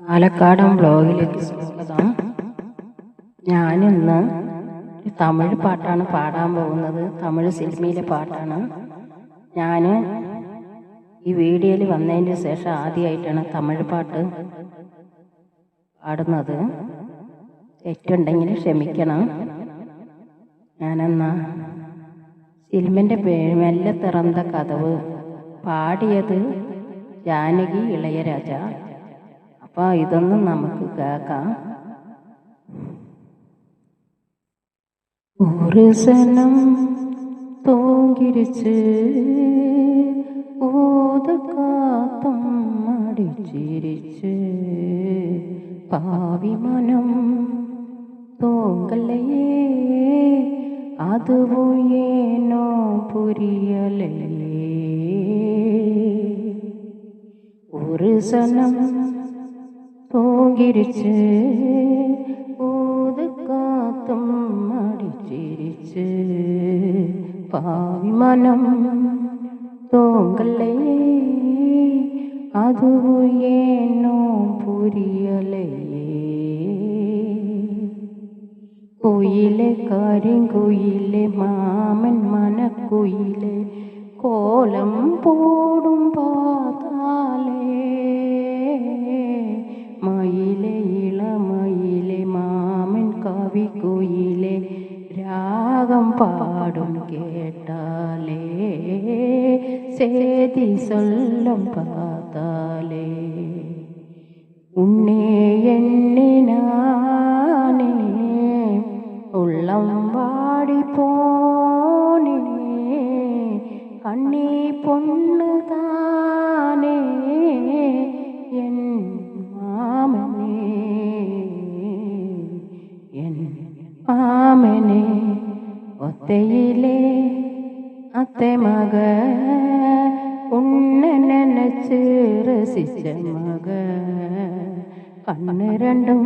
പാലക്കാടൻ ബ്ലോഗിലേക്ക് സ്വാഗതം. ഞാനിന്ന് തമിഴ് പാട്ടാണ് പാടാൻ പോകുന്നത്. തമിഴ് സിനിമയിലെ പാട്ടാണ്. ഞാൻ ഈ വീഡിയോയിൽ വന്നതിന് ശേഷം ആദ്യമായിട്ടാണ് തമിഴ് പാട്ട് പാടുന്നത്. തെറ്റുണ്ടെങ്കിൽ ക്ഷമിക്കണം. ഞാനെന്നാ സിനിമന്റെ മെല്ലെ തിറന്ന കഥവ്. പാടിയത് ജാനകി ഇളയരാജ. അപ്പോൾ ഇതൊന്നും നമുക്ക് കേൾക്കാം. ഒരു സനം തോങ്കിരിച്ച് ഊതക്കാത്തം അടിച്ചിരിച്ച് പാവി മനം തോങ്കലയേ അതുവും ഏനോ പുരിയലല്ലേ? ഒരു സനം തോങ്കിരിച്ച് മടിച്ചിരിച്ച് പാവി മനം തോങ്കല്ലേ? അതു ഏനോ പുരിയലേ? കുയിലെ കരിങ്കുയിലെ മാമൻ മനക്കുയിലെ കോലം പോടും പാതാലേ கேட்டாலே சேதி சொல்லும் பார்த்தாலே உன்னே எண்ணினானே உள்ளம் வாடி போனே கண்ணே பொண்ணு தானே என் மாமனே என் மாமனே. ഒത്തയിലെ അത്തെ മക ഉണ്ണ നനച്ച് രസിച്ച മക കണ്ണ് രണ്ടും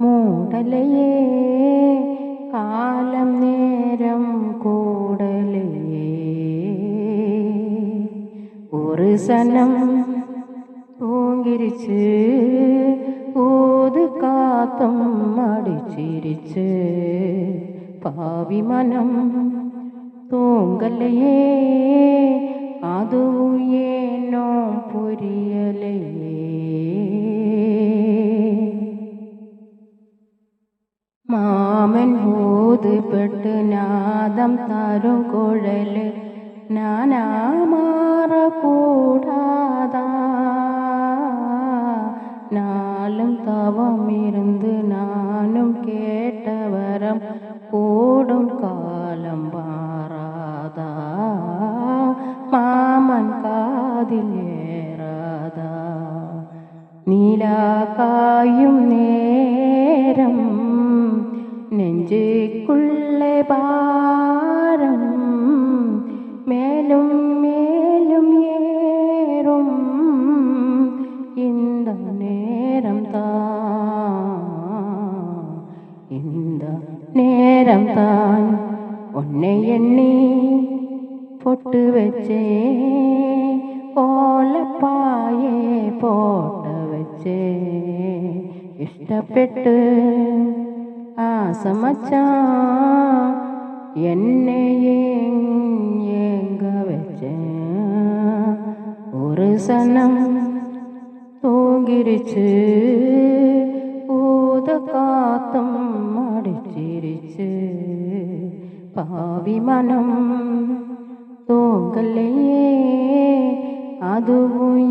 മൂടലയേ കാലം നേരം കൂടലേ ഒരു സനം പൂങ്കിരിച്ച് ഊത് കാത്തും അടിച്ചിരിച്ച് പാവി മനം തൂങ്കലയേ അതു ഏനോ പുരിയലയേ. മാമൻ ബോധപ്പെട്ട് നാദം തരും കുഴൽ നാനാമാറ കാതിലേറാതാ നീലാകായും നേരം നെഞ്ചുക്കുള്ളെ ഭാരം മേലും മേലും ഏറും இந்த நேரம் தான் இந்த நேரம் தான் உன்னை எண்ணி பொட்டு வச்சே ഓലപ്പായേ പോട്ട വെച്ചേ. ഇഷ്ടപ്പെട്ട് ആസമച്ചാ എന്നെ ഏങ്ക വെച്ച്. ഒരു സനം തൂങ്ങിരിച്ച് ഊതക്കാത്തും അടിച്ചിരിച്ച് പാവി മനം തൂങ്കലയേ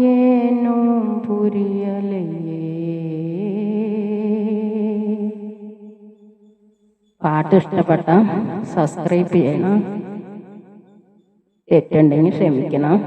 ഏനും പുരിയലയേ. പാട്ട് ഇഷ്ടപ്പെട്ട സബ്സ്ക്രൈബ് ചെയ്യണം. തെറ്റുണ്ടെങ്കിൽ ക്ഷമിക്കണം.